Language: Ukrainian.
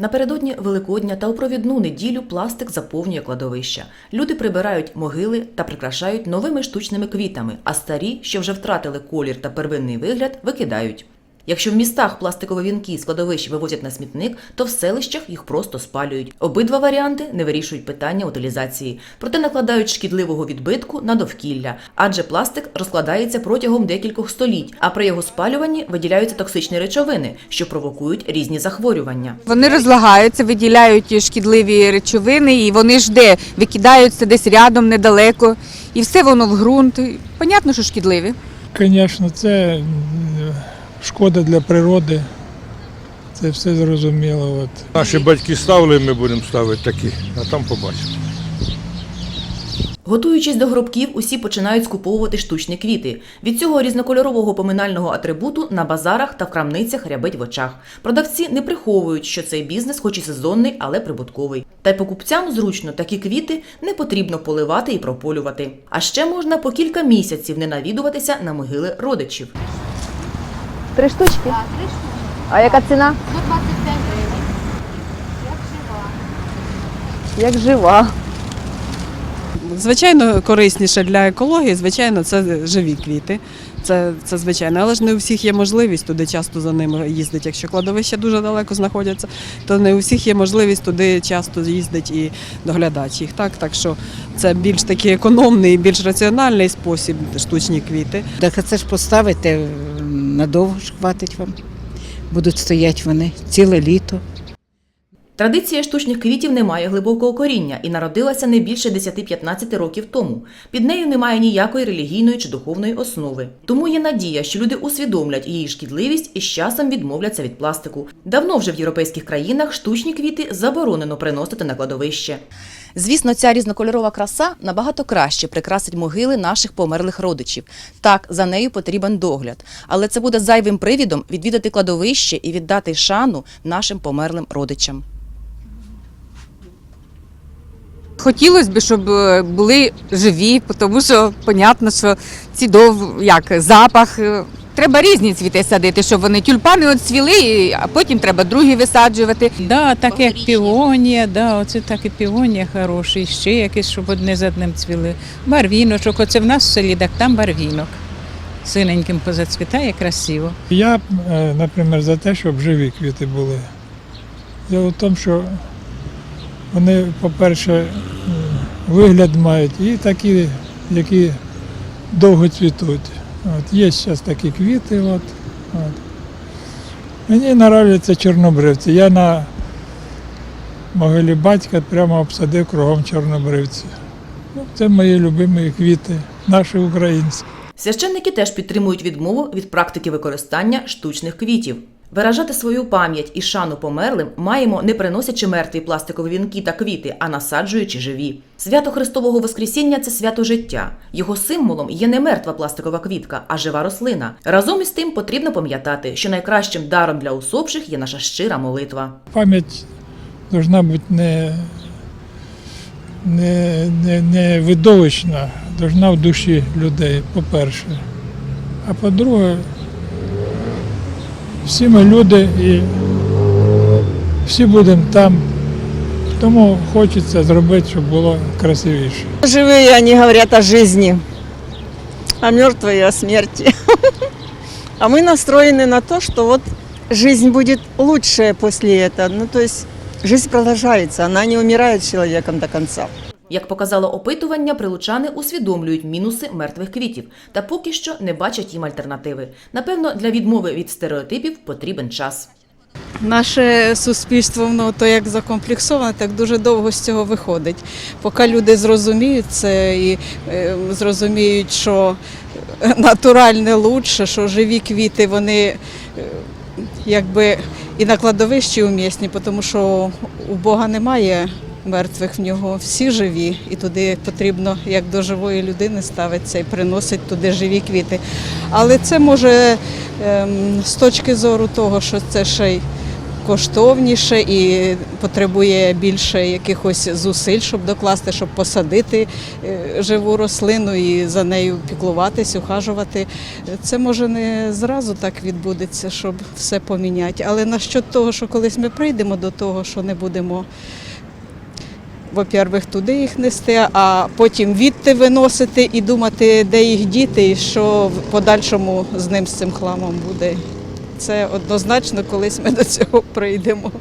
Напередодні Великодня та у провідну неділю пластик заповнює кладовища. Люди прибирають могили та прикрашають новими штучними квітами, а старі, що вже втратили колір та первинний вигляд, викидають. Якщо в містах пластикові вінки з кладовищ вивозять на смітник, то в селищах їх просто спалюють. Обидва варіанти не вирішують питання утилізації, проте накладають шкідливого відбитку на довкілля, адже пластик розкладається протягом декількох століть, а при його спалюванні виділяються токсичні речовини, що провокують різні захворювання. Вони розлагаються, виділяють шкідливі речовини, і вони ж де викидаються десь рядом, недалеко, і все воно в ґрунт. Понятно, що шкідливі. Звісно, це шкода для природи. Це все зрозуміло. От. Наші батьки ставили, ми будемо ставити такі, а там побачимо. Готуючись до гробків, усі починають скуповувати штучні квіти. Від цього різнокольорового поминального атрибуту на базарах та в крамницях рябить в очах. Продавці не приховують, що цей бізнес, хоч і сезонний, але прибутковий. Та й покупцям зручно такі квіти не потрібно поливати і прополювати. А ще можна по кілька місяців не навідуватися на могили родичів. Три штучки? Так, три штучки. А яка ціна? 125 гривень. Як жива. Як жива. Звичайно, корисніше для екології, звичайно, це живі квіти. Це, це звичайно, але ж не у всіх є можливість туди часто за ними їздити. Якщо кладовища дуже далеко знаходяться, то не у всіх є можливість туди часто їздити і доглядати їх. Так, так що це більш такий економний, більш раціональний спосіб штучні квіти. Так це ж поставите надовго ж хватить вам. Будуть стоять вони ціле літо. Традиція штучних квітів не має глибокого коріння і народилася не більше 10-15 років тому. Під нею немає ніякої релігійної чи духовної основи. Тому є надія, що люди усвідомлять її шкідливість і з часом відмовляться від пластику. Давно вже в європейських країнах штучні квіти заборонено приносити на кладовище. Звісно, ця різнокольорова краса набагато краще прикрасить могили наших померлих родичів. Так, за нею потрібен догляд, але це буде зайвим привідом відвідати кладовище і віддати шану нашим померлим родичам. Хотілося б, щоб е, були живі, тому що понятно, що ці дов, як запах. е, Треба різні цвіти садити, щоб вони тюльпани от цвіли, а потім треба другі висаджувати. Да, так як півонія, да, оце так і півонія хороший, ще якесь, щоб одне з одним цвіли. Барвіночок, оце в нас в селі, так там барвінок. Синеньким позацвітає красиво. Я, е, наприклад, за те, щоб живі квіти були. Діло в тому, що вони, по-перше, вигляд мають і такі, які довго цвітуть. От, є зараз такі квіти. От, от. Мені подобаються чорнобривці. Я на могилі батька прямо обсадив кругом чорнобривці. Ну, це мої любимі квіти, наші українські. Священники теж підтримують відмову від практики використання штучних квітів. Виражати свою пам'ять і шану померлим маємо не приносячи мертві пластикові вінки та квіти, а насаджуючи живі. Свято Христового Воскресіння це свято життя. Його символом є не мертва пластикова квітка, а жива рослина. Разом із тим потрібно пам'ятати, що найкращим даром для усопших є наша щира молитва. Пам'ять повинна бути не, не, не, не видовищна, повинна в душі людей, по-перше. А по-друге, всі ми люди і всі будемо там. Тому хочеться зробити, щоб було красивіше. Живые они говорят о жизни, а мертвые о смерти. А мы настроены на то, что вот жизнь будет лучшая после этого. Ну, то есть жизнь продолжается, она не умирает с человеком до конца. Як показало опитування, прилучани усвідомлюють мінуси мертвих квітів та поки що не бачать їм альтернативи. Напевно, для відмови від стереотипів потрібен час. Наше суспільство, воно то як закомплексоване, так дуже довго з цього виходить. Поки люди зрозуміють це і е, зрозуміють, що натуральне лучше, що живі квіти, вони е, якби і на кладовищі умісні, тому що у Бога немає мертвих в нього, всі живі, і туди потрібно як до живої людини ставитися і приносить туди живі квіти. Але це може ем, з точки зору того, що це ще й коштовніше і потребує більше якихось зусиль, щоб докласти, щоб посадити е, живу рослину і за нею піклуватись, ухажувати. Це може не зразу так відбудеться, щоб все поміняти. Але насчет того, що колись ми прийдемо до того, що не будемо. Во-первых, туди їх нести, а потім відти виносити і думати, де їх діти, і що в подальшому з ним з цим хламом буде. Це однозначно, колись ми до цього прийдемо.